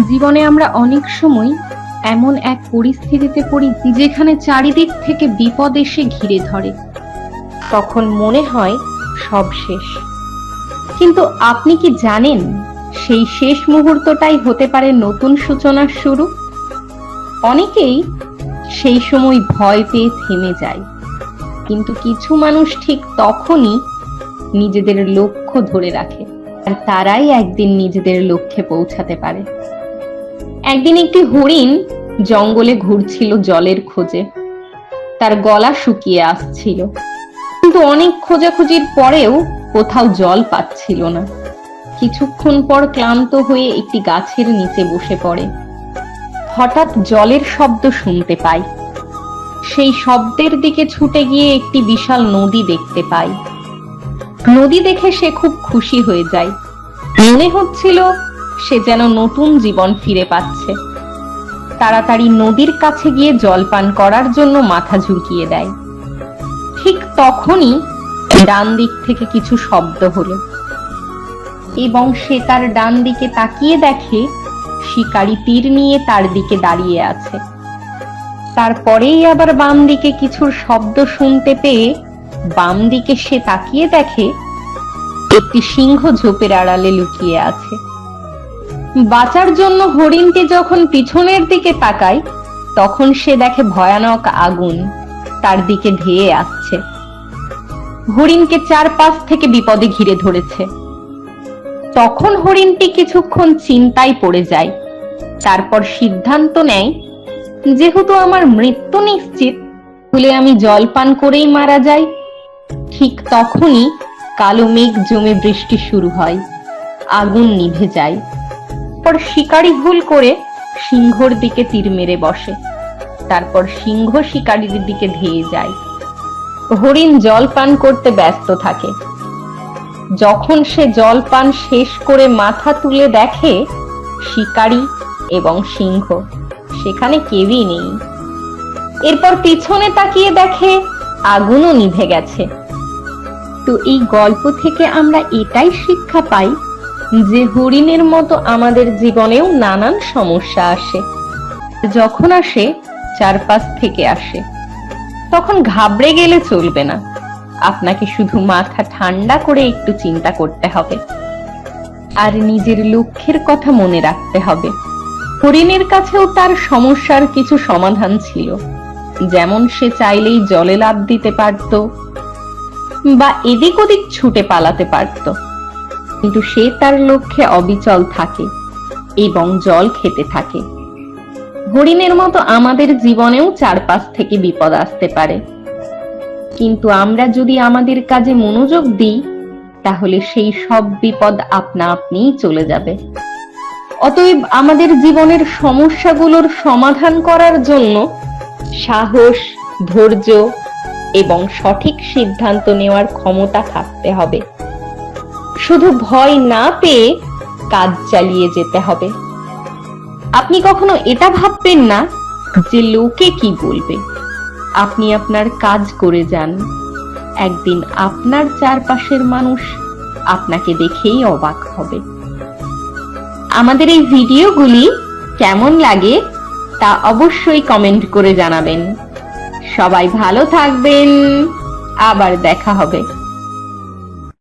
জীবনে আমরা অনেক সময় এমন এক পরিস্থিতিতে পড়ি যেখানে চারিদিক থেকে বিপদ এসে ঘিরে ধরে। তখন মনে হয় সব শেষ। কিন্তু আপনি কি জানেন সেই শেষ মুহূর্তটাই হতে পারে নতুন সূচনার শুরু? অনেকেই সেই সময় ভয় পেয়ে থেমে যায়। কিন্তু কিছু মানুষ ঠিক তখনই নিজেদের লক্ষ্য ধরে রাখে। আর তারাই একদিন নিজেদের লক্ষ্যে পৌঁছাতে পারে। একদিন একটি হরিণ জঙ্গলে ঘুরছিল জলের খোঁজে। তার গলা শুকিয়ে আসছিল। কিন্তু অনেক খোঁজাখুঁজির পরেও কোথাও জল পাচ্ছিল না। কিছুক্ষণ পর ক্লান্ত হয়ে একটি গাছের নিচে বসে পড়ে। হঠাৎ জলের শব্দ শুনতে পায় সেই শব্দের দিকে ছুটে গিয়ে একটি বিশাল নদী দেখতে পায় নদী দেখে সে খুব খুশি হয়ে যায়। মনে হচ্ছিল সে যেন নতুন জীবন ফিরে পাচ্ছে। তাড়াতাড়ি নদীর কাছে গিয়ে জল পান করার জন্য মাথা ঝুঁকিয়ে দেয়। ঠিক তখনই ডান দিক থেকে কিছু শব্দ হলো। এবং সে তার ডান দিকে তাকিয়ে দেখে শিকারী তীর নিয়ে তার দিকে দাঁড়িয়ে আছে। তারপরেই আবার বাম দিকে কিছুর শব্দ শুনতে পেয়ে বাম দিকে সে তাকিয়ে দেখে একটি সিংহ ঝোপের আড়ালে লুকিয়ে আছে। বাঁচার জন্য হরিণটি যখন পিছনের দিকে তাকায়, তখন সে দেখে ভয়ানক আগুন তার দিকে ধেয়ে আসছে। হরিণকে চারপাশ থেকে বিপদে ঘিরে ধরেছে। তখন হরিণটি কিছুক্ষণ চিন্তায় পড়ে যায়। তারপর সিদ্ধান্ত নেয়, যেহেতু আমার মৃত্যু নিশ্চিত, তাহলে আমি জল পান করেই মারা যাই। ঠিক তখনই কালো মেঘ জমে বৃষ্টি শুরু হয়। আগুন নিভে যায়। পর শিকারী ভুল করে সিংহর দিকে তীর মেরে বসে। তারপর সিংহ শিকারীর দিকে ধেয়ে যায়। হরিণ জল পান করতে ব্যস্ত থাকে। যখন সে জল পান শেষ করে মাথা তুলে দেখে শিকারী এবং সিংহ, সেখানে কেউই নেই। এরপর পিছনে তাকিয়ে দেখে আগুনও নিভে গেছে। তো এই গল্প থেকে আমরা এটাই শিক্ষা পাই যে হরিণের মতো আমাদের জীবনেও নানান সমস্যা আসে। যখন আসে, চারপাশ থেকে আসে। তখন ঘাবড়ে গেলে চলবে না। আপনাকে শুধু মাথা ঠান্ডা করে একটু চিন্তা করতে হবে। আর নিজের লক্ষ্যের কথা মনে রাখতে হবে। হরিণের কাছেও তার সমস্যার কিছু সমাধান ছিল। যেমন সে চাইলেই জলে লাভ দিতে পারত বা এদিক ওদিক ছুটে পালাতে পারত। কিন্তু সে তার লক্ষ্যে অবিচল থাকে এবং জল খেতে থাকে। হরিণের মতো আমাদের জীবনেও চারপাশ থেকে বিপদ আসতে পারে। কিন্তু আমরা যদি আমাদের কাজে মনোযোগ দিই, তাহলে সেই সব বিপদ আপনা আপনিই চলে যাবে। অতএব আমাদের জীবনের সমস্যাগুলোর সমাধান করার জন্য সাহস, ধৈর্য এবং সঠিক সিদ্ধান্ত নেওয়ার ক্ষমতা থাকতে হবে। শুধু ভয় না পেয়ে কাজ চালিয়ে যেতে হবে। আপনি কখনো এটা ভাববেন না যে লোকে কি বলবে? আপনি আপনার কাজ করে যান। একদিন আপনার চারপাশের মানুষ আপনাকে দেখেই অবাক হবে। আমাদের এই ভিডিওগুলি কেমন লাগে তা অবশ্যই কমেন্ট করে জানাবেন। সবাই ভালো থাকবেন। আবার দেখা হবে।